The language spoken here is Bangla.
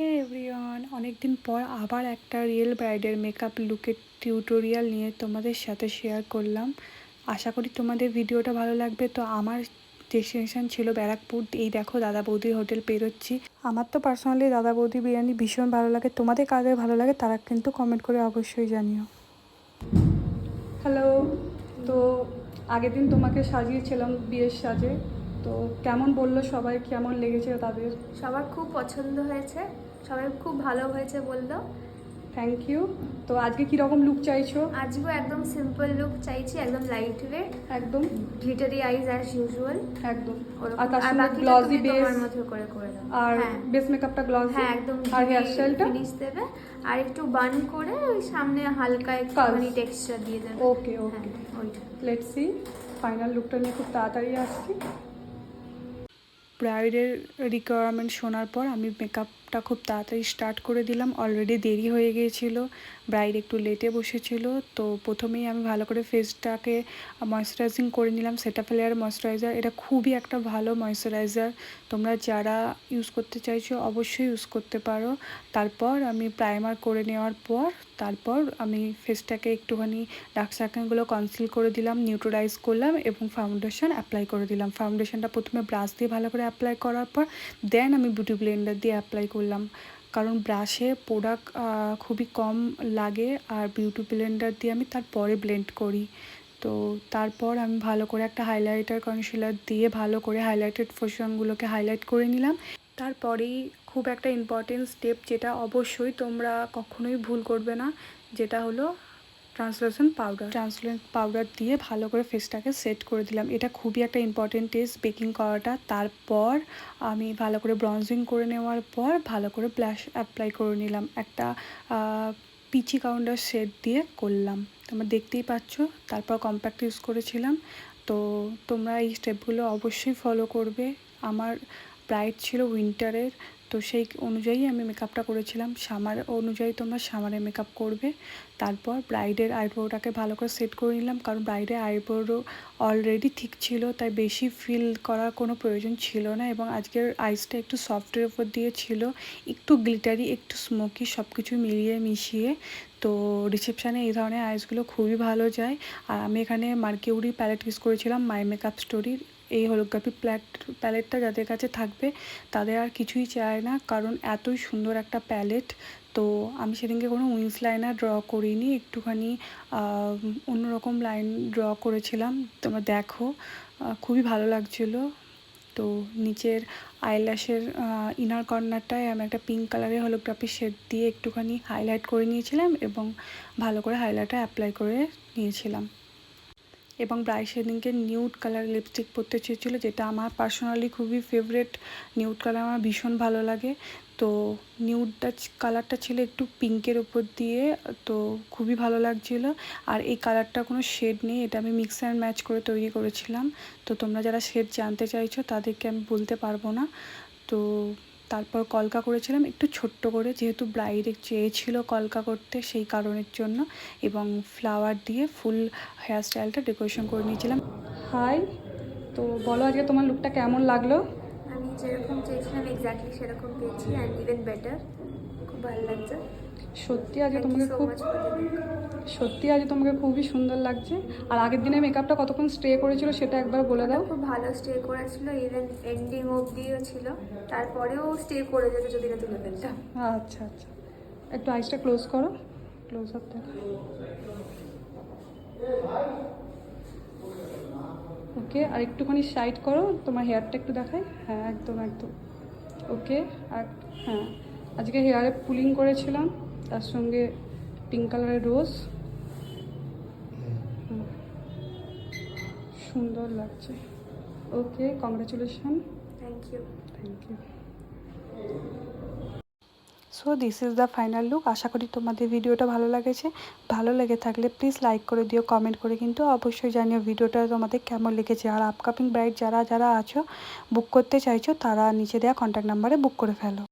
হে এভরিওয়ান। অনেকদিন পর আবার একটা রিয়েল ব্রাইডের মেকআপ লুকের টিউটোরিয়াল নিয়ে তোমাদের সাথে শেয়ার করলাম। আশা করি তোমাদের ভিডিওটা ভালো লাগবে। তো আমার ডেস্টিনেশন ছিল ব্যারাকপুর। এই দেখো দাদা বৌদির হোটেল পেরোচ্ছি। আমার তো পার্সোনালি দাদা বৌদি বিরিয়ানি ভীষণ ভালো লাগে। তোমাদের কাদের ভালো লাগে তারা কিন্তু কমেন্ট করে অবশ্যই জানিও। হ্যালো তো আগের দিন তোমাকে সাজিয়েছিলাম বিয়ের সাজে। তো কেমন বলল সবাই? কেমন লেগেছে তাদের? সবার খুব পছন্দ হয়েছে। সবাই খুব ভালো হয়েছে বলল। থ্যাংক ইউ তো আজকে কীরকম লুক চাইছো? আজকেও একদম সিম্পল লুক চাইছি একদম লাইট ওয়েট একদম? গ্লিটারি আইজ অ্যাজ ইউজুয়াল একদম। আর তার সঙ্গে গ্লসি বেস করে করে দাও আর হ্যাঁ। বেস মেকআপটা গ্লসি হ্যাঁ একদম আর হেয়ার স্টাইলটা ফিনিশ দেবে। আর একটু বান করে ওই সামনে হালকা একটুখানি টেক্সচার দিয়ে দেবে। ওকে হ্যাঁ ওকে ওইটা। লেটস সি ফাইনাল লুকটা নিয়ে খুব তাড়াতাড়ি আসছি। ব্রাইডের রিকোয়ারমেন্ট শোনার পর আমি মেকআপটা খুব তাড়াতাড়ি স্টার্ট করে দিলাম। অলরেডি দেরি হয়ে গিয়েছিল ব্রাইড একটু লেটে বসেছিল, তো প্রথমেই আমি ভালো করে ফেসটাকে ময়শ্চারাইজিং করে নিলাম। সেটাফেলেয়ার ময়শ্চারাইজার এটা খুবই একটা ভালো ময়শ্চারাইজার তোমরা যারা ইউজ করতে চাইছো, অবশ্যই ইউজ করতে পারো। তারপর আমি প্রাইমার করে নেওয়ার পর, তারপর আমি ফেসটাকে একটুখানি ডার্ক সার্কেলগুলো কনসিল করে দিলাম নিউট্রালাইজ করলাম এবং ফাউন্ডেশন অ্যাপ্লাই করে দিলাম। ফাউন্ডেশনটা প্রথমে ব্রাশ দিয়ে ভালো করে অ্যাপ্লাই করার পর দেন আমি বিউটি ব্লেন্ডার দিয়ে অ্যাপ্লাই করলাম। কারণ ব্রাশে প্রোডাক্ট খুবই কম লাগে আর বিউটি ব্লেন্ডার দিয়ে আমি তারপরে ব্লেন্ড করি। তো তারপর আমি ভালো করে একটা হাইলাইটার কনসিলার দিয়ে ভালো করে হাইলাইটেড ফোশনগুলোকে হাইলাইট করে নিলাম। তারপরেই খুব একটা ইম্পর্টেন্ট স্টেপ যেটা অবশ্যই তোমরা কখনোই ভুল করবে না, যেটা হলো ট্রান্সলেশন পাউডার ট্রান্সলেন্ট পাউডার দিয়ে ভালো করে ফেসটাকে সেট করে দিলাম। এটা খুবই একটা ইম্পর্টেন্ট টেস্ট বেকিং করাটা। তারপর আমি ভালো করে ব্রঞ্জিং করে নেওয়ার পর ভালো করে ব্লাশ অ্যাপ্লাই করে নিলাম। একটা পিচি কাউন্টার শেড দিয়ে করলাম। তোমরা দেখতেই পাচ্ছ, তারপর কম্প্যাক্ট ইউজ করেছিলাম। তো তোমরা এই স্টেপগুলো অবশ্যই ফলো করবে। আমার ব্রাইট ছিল উইন্টারের তো সেই অনুযায়ী আমি মেকআপটা করেছিলাম। সামার অনুযায়ী তোমরা সামারে মেকআপ করবে। তারপর ব্রাইডের আইব্রোটাকে ভালো করে সেট করে নিলাম, কারণ ব্রাইডের আইব্রো অলরেডি ঠিক ছিল, তাই বেশি ফিল করার কোনো প্রয়োজন ছিল না এবং আজকের আইসটা একটু সফটের ওপর দিয়ে ছিল, একটু গ্লিটারি একটু স্মোকি সব কিছু মিলিয়ে মিশিয়ে। তো রিসেপশানে এই ধরনের আইসগুলো খুবই ভালো যায়। আর আমি এখানে মার্কিউরি প্যালেট ইউজ করেছিলাম মাই মেকআপ স্টোরির এই হলোগ্রাফি প্ল্যাট প্যালেটটা যাদের কাছে থাকবে, তাদের আর কিছুই চায় না, কারণ এতই সুন্দর একটা প্যালেট তো আমি সেদিনকে কোনো উইংস লাইনার ড্র করিনি, একটুখানি অন্যরকম লাইন ড্র করেছিলাম। তোমরা দেখো খুবই ভালো লাগছিল। তো নিচের আইল্যাশের ইনার কর্নারটায় আমি একটা পিঙ্ক কালারের হলোগ্রাফি শেড দিয়ে একটুখানি হাইলাইট করে নিয়েছিলাম এবং ভালো করে হাইলাইটটা অ্যাপ্লাই করে নিয়েছিলাম। এবং ব্রাই সেদিনকে নিউড কালার লিপস্টিক পরতে চেয়েছিলো, যেটা আমার পার্সোনালি খুবই ফেভারেট নিউড কালার আমার ভীষণ ভালো লাগে। তো নিউডটা কালারটা ছিল একটু পিঙ্কের ওপর দিয়ে, তো খুবই ভালো লাগছিল। আর এই কালারটা কোনো শেড নেই, এটা আমি মিক্স অ্যান্ড ম্যাচ করে তৈরি করেছিলাম। তো তোমরা যারা শেড জানতে চাইছো, তাদেরকে আমি বলতে পারব না। তো তারপর কলকা করেছিলাম, একটু ছোট্ট করে, যেহেতু ব্রাইডে চেয়েছিল কলকা করতে সেই কারণের জন্য এবং ফ্লাওয়ার দিয়ে ফুল হেয়ার স্টাইলটা ডেকোরেশন করে নিয়েছিলাম। হাই তো বলো আজকে তোমার লুকটা কেমন লাগল? আমি যেরকম চেয়েছিলাম এক্স্যাক্টলি সেরকম পেয়েছি অ্যান্ড ইভেন বেটার খুব ভালো লাগছে। সত্যি আজকে তোমাকে খুব সত্যি আজকে তোমাকে খুবই সুন্দর লাগছে। আর আগের দিনে মেকআপটা কতক্ষণ স্টে করেছিল সেটা একবার বলে দাও। খুব ভালো স্টে করেছিল ইভেন এন্ডিং অবধিও ছিল। তারপরেও স্টে করে যেত যদি না তুলে ফেলতাম। আচ্ছা আচ্ছা। একটু আইসটা ক্লোজ করো। ক্লোজ আপ দেখো। ওকে আর একটুখানি সাইড করো তোমার হেয়ারটা একটু দেখাই। হ্যাঁ একদম একদম। ওকে আর হ্যাঁ আজকে হেয়ারে পুলিং করেছিলাম। তার সঙ্গে পিঙ্ক কালারের রোজ সুন্দর লাগছে। Okay congratulation thank you thank you so this is the final look আশা করি তোমাদের ভিডিওটা ভালো লেগেছে। ভালো লেগে থাকলে প্লিজ লাইক করে দিও কমেন্ট করে কিন্তু অবশ্যই জানিও ভিডিওটা তোমাদের কেমন লেগেছে। আর আপকামিং ব্রাইড যারা যারা আছো বুক করতে চাইছো তারা নিচে দেওয়া কন্ট্যাক্ট নাম্বারে বুক করে ফেলো।